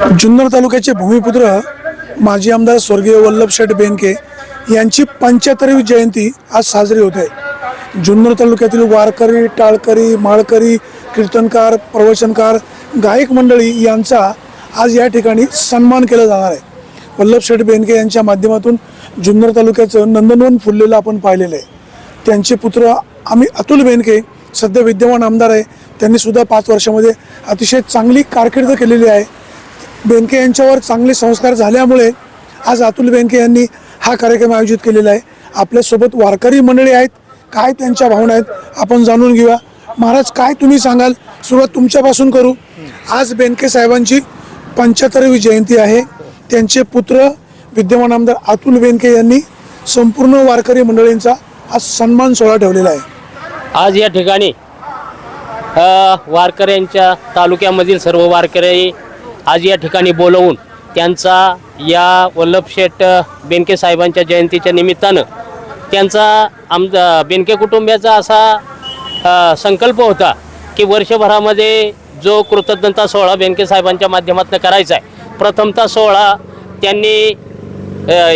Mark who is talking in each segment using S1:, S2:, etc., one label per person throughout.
S1: जुन्नर तालुक्याचे भूमिपुत्र माजी आमदार स्वर्गीय वल्लभशेठ बेनके यांची पंच्याहत्तरावी जयंती आज साजरी होत आहे. जुन्नर तालुक्यातील वारकरी टाळकरी माळकरी कीर्तनकार प्रवचनकार गायक मंडळी यांचा आज या ठिकाणी सन्मान केला जाणार आहे. वल्लभशेठ बेनके यांच्या माध्यमातून जुन्नर तालुक्याचं नंदनवन फुललेलं आपण पाहिलेलं आहे. त्यांचे पुत्र आम्ही अतुल बेनके सध्या विद्यमान आमदार आहे त्यांनी सुद्धा पाच वर्षामध्ये अतिशय चांगली कारकीर्द केलेली आहे. बेनके यांच्यावर चांगले संस्कार झाल्यामुळे आज अतुल बेनके यांनी हा कार्यक्रम आयोजित केलेला आहे. आपल्यासोबत वारकरी मंडळी आहेत. काय त्यांच्या भावना आहेत आपण जाणून घेऊया. महाराज काय तुम्ही सांगाल? सुरुवात तुमच्यापासून करू. आज बेनके साहेबांची पंच्याहत्तरावी जयंती आहे. त्यांचे पुत्र विद्यमान आमदार अतुल बेनके यांनी संपूर्ण वारकरी मंडळींचा आज सन्मान सोहळा ठेवलेला आहे.
S2: आज या ठिकाणी वारकऱ्यांच्या तालुक्यामधील सर्व वारकरी आज या ठिकाणी बोलवून त्यांचा या वल्लभशेठ बेनके साहेबांच्या जयंतीच्या निमित्तानं त्यांचा आम बेनके कुटुंबियाचा असा संकल्प होता की वर्षभरामध्ये जो कृतज्ञता सोहळा बेनके साहेबांच्या माध्यमातून करायचा आहे प्रथमता सोहळा त्यांनी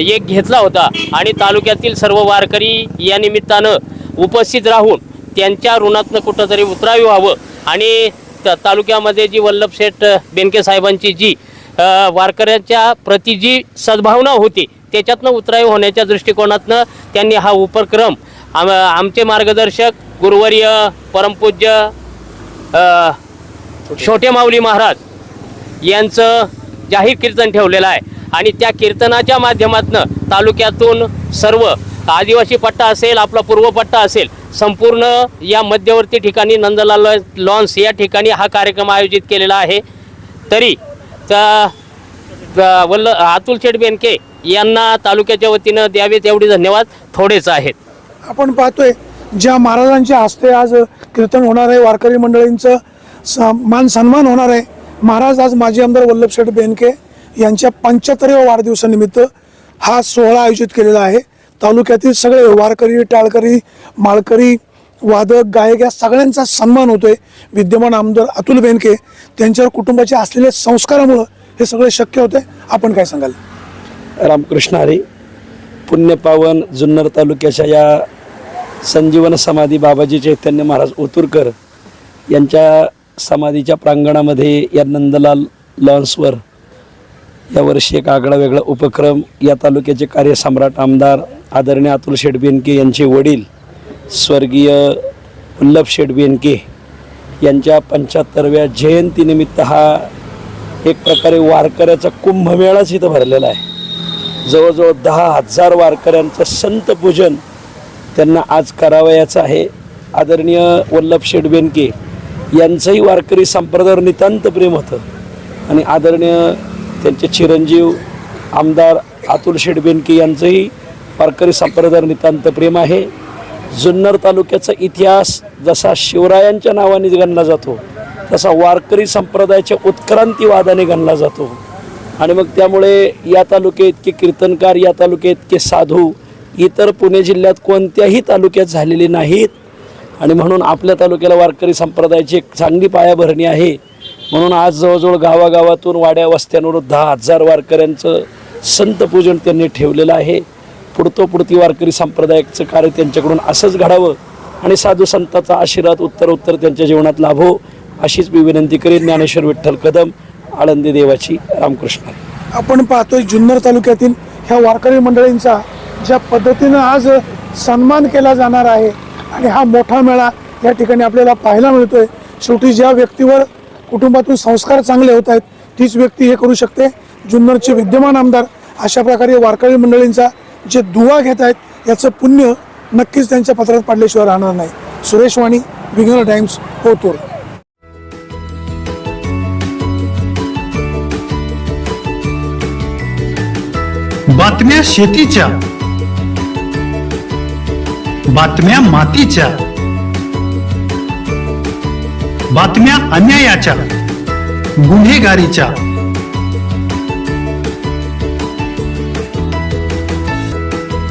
S2: एक घेतला होता आणि तालुक्यातील सर्व वारकरी या निमित्तानं उपस्थित राहून त्यांच्या ऋणातनं कुठंतरी उतरावी व्हावं आणि तालुक्यामध्ये जी वल्लभशेठ बेनके साहेबांची जी वारकऱ्यांच्या प्रति जी सद्भावना होती त्याच्यातनं उतराई होण्याच्या दृष्टिकोनातनं त्यांनी हा उपक्रम आम आमचे मार्गदर्शक गुरुवर्य परमपूज्य छोटे माऊली महाराज यांचं जाहीर कीर्तन ठेवलेलं आहे. आणि त्या कीर्तनाच्या माध्यमातून तालुक्यातून सर्व आदिवासी पट्टा असेल आपला पूर्व पट्टा असेल संपूर्ण या मध्यवर्ती ठिकाणी नंदलाल लॉन्स या ठिकाणी हा कार्यक्रम आयोजित केलेला आहे. तरी त्या वल्ल अतुल शेठ बेनके यांना तालुक्याच्या वतीनं द्यावे तेवढे धन्यवाद. थोडेच आहेत.
S1: आपण पाहतोय ज्या महाराजांच्या हस्ते आज कीर्तन होणार आहे वारकरी मंडळींचं स मान सन्मान होणार आहे महाराज आज माजी आमदार वल्लभशेठ बेनके यांच्या पंच्याहत्तराव्या वाढदिवसानिमित्त हा सोहळा आयोजित केलेला आहे. तालुक्यातील सगळे वारकरी टाळकरी माळकरी वादक गायक या सगळ्यांचा सन्मान होतोय. विद्यमान आमदार अतुल बेनके त्यांच्यावर कुटुंबाचे असलेल्या संस्कारामुळं हे सगळे शक्य होते आपण काय सांगाल?
S3: रामकृष्ण हरी पुण्यपावन जुन्नर तालुक्याच्या या संजीवन समाधी बाबाजी चैतन्य महाराज ओतुरकर यांच्या समाधीच्या प्रांगणामध्ये या नंदलाल लॉन्सवर यावर्षी एक आगळा वेगळा उपक्रम या तालुक्याचे कार्यसम्राट आमदार आदरणीय अतुल शेठ बेनके यांचे वडील स्वर्गीय वल्लभ शेठ बेनके यांच्या पंच्याहत्तरव्या जयंतीनिमित्त हा एक प्रकारे वारकऱ्याचा कुंभमेळाच इथं भरलेला आहे. जवळजवळ दहा हजार वारकऱ्यांचं संत पूजन त्यांना आज करावयाचं आहे. आदरणीय वल्लभ शेठ बेनके यांचंही वारकरी संप्रदायावर नितांत प्रेम होतं. आणि आदरणीय त्यांचे चिरंजीव आमदार अतुल शेठ बेनके यांचंही वारकरी संप्रदायावर नितांत प्रेम आहे. जुन्नर तालुक्याचा इतिहास जसा शिवरायांच्या नावाने गणला जातो तसा वारकरी संप्रदायाच्या उत्क्रांतीवादाने गणला जातो. आणि मग त्यामुळे या तालुक्यात इतके कीर्तनकार या तालुक्यात इतके साधू इतर पुणे जिल्ह्यात कोणत्याही तालुक्यात झालेले नाहीत. आणि म्हणून आपल्या तालुक्याला वारकरी संप्रदायाची एक चांगली पायाभरणी आहे. म्हणून आज जवळजवळ गावागावातून वाड्या वस्त्यांवर दहा हजार वारकऱ्यांचं संत पूजन त्यांनी ठेवलेलं आहे. पुढतो पुढती वारकरी संप्रदायाचं कार्य त्यांच्याकडून असंच घडावं आणि साधू संतांचा आशीर्वाद उत्तर उत्तर त्यांच्या जीवनात लाभो अशीच मी विनंती करेन ज्ञानेश्वर विठ्ठल कदम आळंदी देवाची रामकृष्ण.
S1: आपण पाहतोय जुन्नर तालुक्यातील ह्या वारकरी मंडळींचा ज्या पद्धतीनं आज सन्मान केला जाणार आहे आणि हा मोठा मेळा या ठिकाणी आपल्याला पाहायला मिळतोय. शेवटी ज्या व्यक्तीवर कुटुंबातून संस्कार चांगले होत आहेत तीच व्यक्ती हे करू शकते. जुन्नरचे विद्यमान आमदार अशा प्रकारे वारकरी मंडळींचा जे दुवा घेत आहेत याचं पुण्य नक्कीच त्यांच्या पत्रात पाडल्याशिवाय राहणार नाही. सुरेश वाणी विघ्नर टाइम्स होतूर
S4: बातम्या शेतीच्या बातम्या मातीच्या बातम्या अन्यायाच्या गुन्हेगारीच्या.